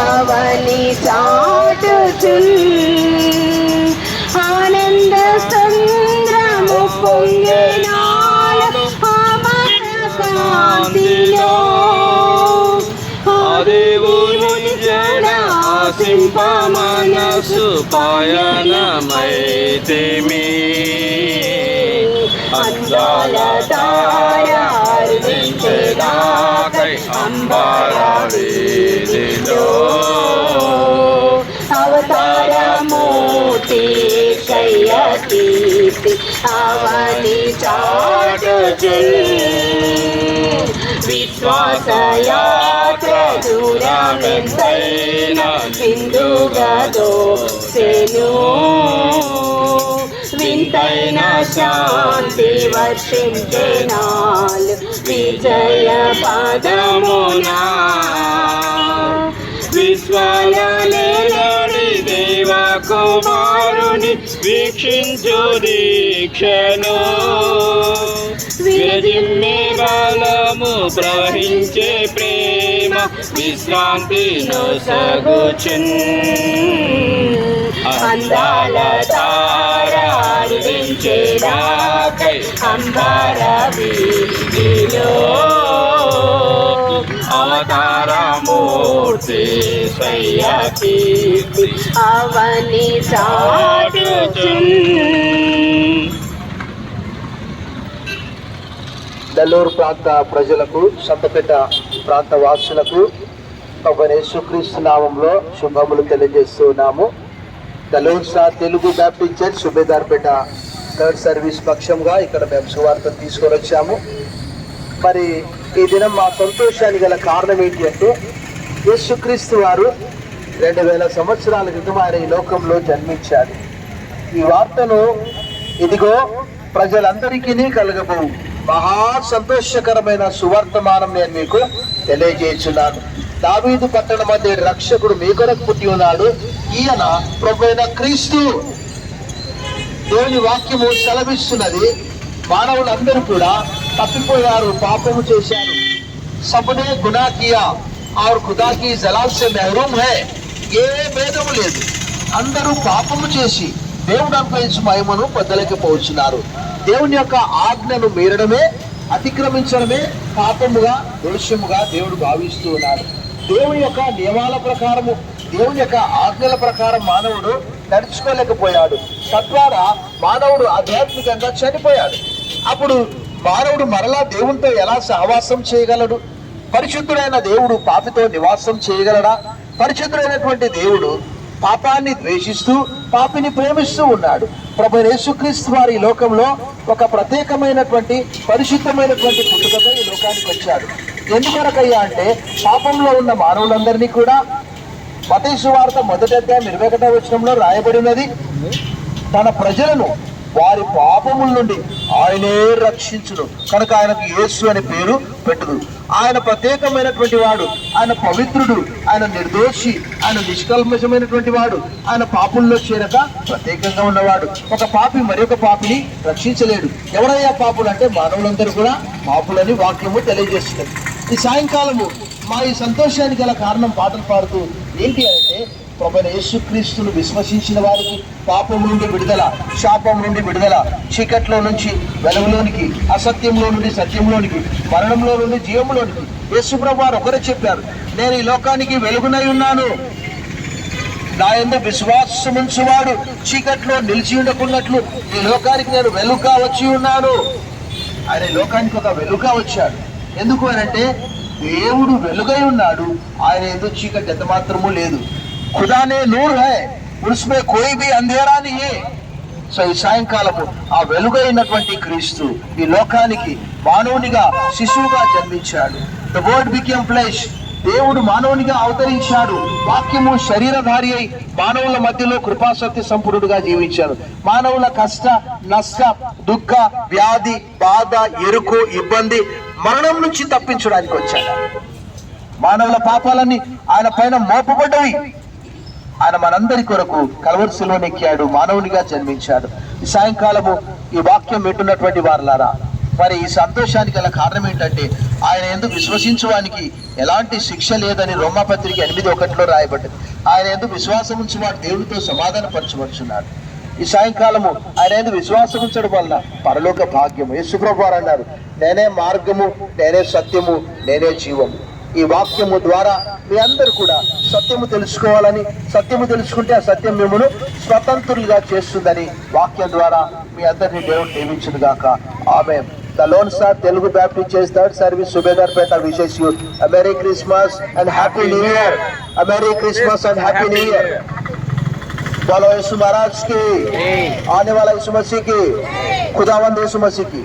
అవని చాటుచున్ ఆనంద సంద్రము పొంగినాలు అమర కాంతిలో దేవుని జడ ఆశింప మనసు పయనమైతిమి అందాల తారార్దించేదాకై అంబాల అవని చాటుచున్ విశ్వాస దూరమెంతైన సింధుగదో సెను వింతైన శాంతి వర్షించే నాలు విజయ పదమునా విశ్వాలనేలడి దేవ కుమారుని వీక్షించు దీక్షను విరజిమ్మే బలము ప్రవహించే ప్రేమ విశ్రాంతి సగుచున్ అందాల తారార్దించేదాకై అంబార వీధిలో. అవతారమూర్తి సయ్య అవని చాటుచున్. నెల్లూరు ప్రాంత ప్రజలకు సంతపేట ప్రాంత వాసులకు ఒక యేసుక్రీస్తు నామంలో శుభములు తెలియజేస్తున్నాము. నెల్లూరు సా Telugu Baptist church Subedarpet third service పక్షంగా ఇక్కడ మేము సువార్తను తీసుకొని వచ్చాము. మరి ఈ దినం మా సంతోషానికి గల కారణం ఏంటి అంటే యేసుక్రీస్తు వారు రెండు వేల సంవత్సరాల క్రితం ఆయన ఈ లోకంలో జన్మించాడు ఈ వార్తను ఇదిగో ప్రజలందరికీ కలగబోవు. మహా సంతోషకరమైన సువర్తమానం నేను మీకు తెలియజేస్తున్నాను. దావీదు పట్టణం మధ్య రక్షకుడు మీ కొరకు పుట్టి ఉన్నాడు. ఈయన ప్రభువైన క్రీస్తు. దేవుని వాక్యము సెలవిస్తున్నది. మానవులందరూ కూడా తప్పిపోయారు పాపము చేశారు. సబనే గునా కియా ఆర్ ఖుదాకి మెహరూమ్ హే. ఏ భేదము లేదు. అందరూ పాపము చేసి దేవుడు అనుగ్రహించి మహిమను పొందలేకపోతున్నారు దేవుని యొక్క ఆజ్ఞను మీరడమే అతిక్రమించడమే పాపముగా దోషముగా దేవుడు భావిస్తూ ఉన్నాడు. దేవుని యొక్క నియమాల ప్రకారము దేవుని యొక్క ఆజ్ఞల ప్రకారం మానవుడు నడుచుకోలేకపోయాడు. తద్వారా మానవుడు ఆధ్యాత్మికంగా చనిపోయాడు. అప్పుడు మానవుడు మరలా దేవునితో ఎలా సహవాసం చేయగలడు? పరిశుద్ధుడైన దేవుడు పాపితో నివాసం చేయగలడా? పరిశుద్ధుడైనటువంటి దేవుడు పాపాన్ని ద్వేషిస్తూ పాపిని ప్రేమిస్తూ ఉన్నాడు. ప్రభు యేసుక్రీస్తు వారి ఈ లోకంలో ఒక ప్రత్యేకమైనటువంటి పరిశుద్ధమైనటువంటి పుట్టుకతో ఈ లోకానికి వచ్చాడు. ఎందుకొరకయ్యా అంటే పాపంలో ఉన్న మానవులందరినీ కూడా మతేశ్వార్త మొదటి అధ్యాయం ఇరవై ఒకటో వచనంలో రాయబడినది. తన ప్రజలను వారి పాపముల నుండి ఆయనే రక్షించును. కనుక ఆయనకు యేసు అనే పేరు పెట్టుదు ఆయన ప్రత్యేకమైనటువంటి వాడు ఆయన పవిత్రుడు ఆయన నిర్దోషి ఆయన నిష్కల్మషమైనటువంటి వాడు ఆయన పాపుల్లో చేరక ప్రత్యేకంగా ఉన్నవాడు. ఒక పాపి మరి ఒక పాపిని రక్షించలేడు. ఎవరయ్యా పాపులు అంటే మానవులందరూ కూడా పాపులని వాక్యము తెలియజేస్తుంది. ఈ సాయంకాలము మా ఈ సంతోషానికి గల కారణం పాటలు పాడుతూ ఏంటి అంటే ప్రభు యేసుక్రీస్తును విశ్వసించిన వారికి పాపం నుండి విడుదల శాపం నుండి విడుదల చీకట్లో నుంచి వెలుగులోనికి అసత్యంలో నుండి సత్యంలోనికి మరణంలో నుండి జీవంలోనికి యేసుప్రభు వారు ఒకరే చెప్పారు నేను ఈ లోకానికి వెలుగునై ఉన్నాను. నా ఎందు విశ్వాసముంచువాడు చీకట్లో నిలిచి ఉండకున్నట్లు ఈ లోకానికి నేను వెలుగుగా వచ్చి ఉన్నాను. ఆయన ఈ లోకానికి ఒక వెలుగుగా వచ్చాడు. ఎందుకు అని అంటే దేవుడు వెలుగై ఉన్నాడు. ఆయన ఏదో చీకటి ఎంత మాత్రము లేదు. ఖుదానే నూర్ హై ఉస్మే కోయి బి అంధేరా నియే సో ఈ సాయంకాలము ఆ వెలుగైనటువంటి క్రీస్తు ఈ లోకానికి మానవునిగా శిశువుగా జన్మించాడు. ద వర్డ్ బికేమ్ ఫ్లెష్ దేవుడు మానవునిగా అవతరించాడు. వాక్యము శరీరధారి అయి మానవుల మధ్యలో కృపాసత్య సంపూర్ణుడుగా జీవించాడు. మానవుల కష్ట నష్ట దుఃఖ వ్యాధి బాధ ఎరుకు ఇబ్బంది మరణం నుంచి తప్పించడానికి వచ్చాడు. మానవుల పాపాలన్నీ ఆయన పైన మోపబడ్డవి. ఆయన మనందరి కొరకు కలవరిశిలో నెక్కాడు మానవునిగా జన్మించాడు. ఈ సాయంకాలము ఈ వాక్యం వింటున్నటువంటి వారులారా మరి ఈ సంతోషానికి గల కారణం ఏంటంటే ఆయన ఎందుకు విశ్వసించువానికి ఎలాంటి శిక్ష లేదని రోమాపత్రిక ఎనిమిది ఒకటిలో రాయబడ్డది. ఆయన ఎందుకు విశ్వాసం ఉంచువాడు దేవుడితో సమాధాన పరచబడుచున్నాడు ఈ సాయంకాలము ఆయన ఎందుకు విశ్వాసం ఉంచడం వలన పరలోక భాగ్యము. యేసుప్రభు అన్నారు నేనే మార్గము నేనే సత్యము నేనే జీవము. ఈ వాక్యము ద్వారా మీ అందరూ కూడా సత్యము తెలుసుకోవాలని సత్యము తెలుసుకుంటే ఆ సత్యం మిమ్మల్ని స్వతంత్రులుగా చేస్తుందని వాక్యం ద్వారా మీ అందరినీ దేవుడు నియమించును గాక ఆమె ద లోన్ సార్ తెలుగు బ్యాప్టిస్ట్ చేస్తాడు service Subedar Peta wishes a merry Christmas and happy new year a merry Christmas and happy new year बोलो यीशु महाराज की आने वाला यीशु मसीह की खुदावंद यीशु मसीह की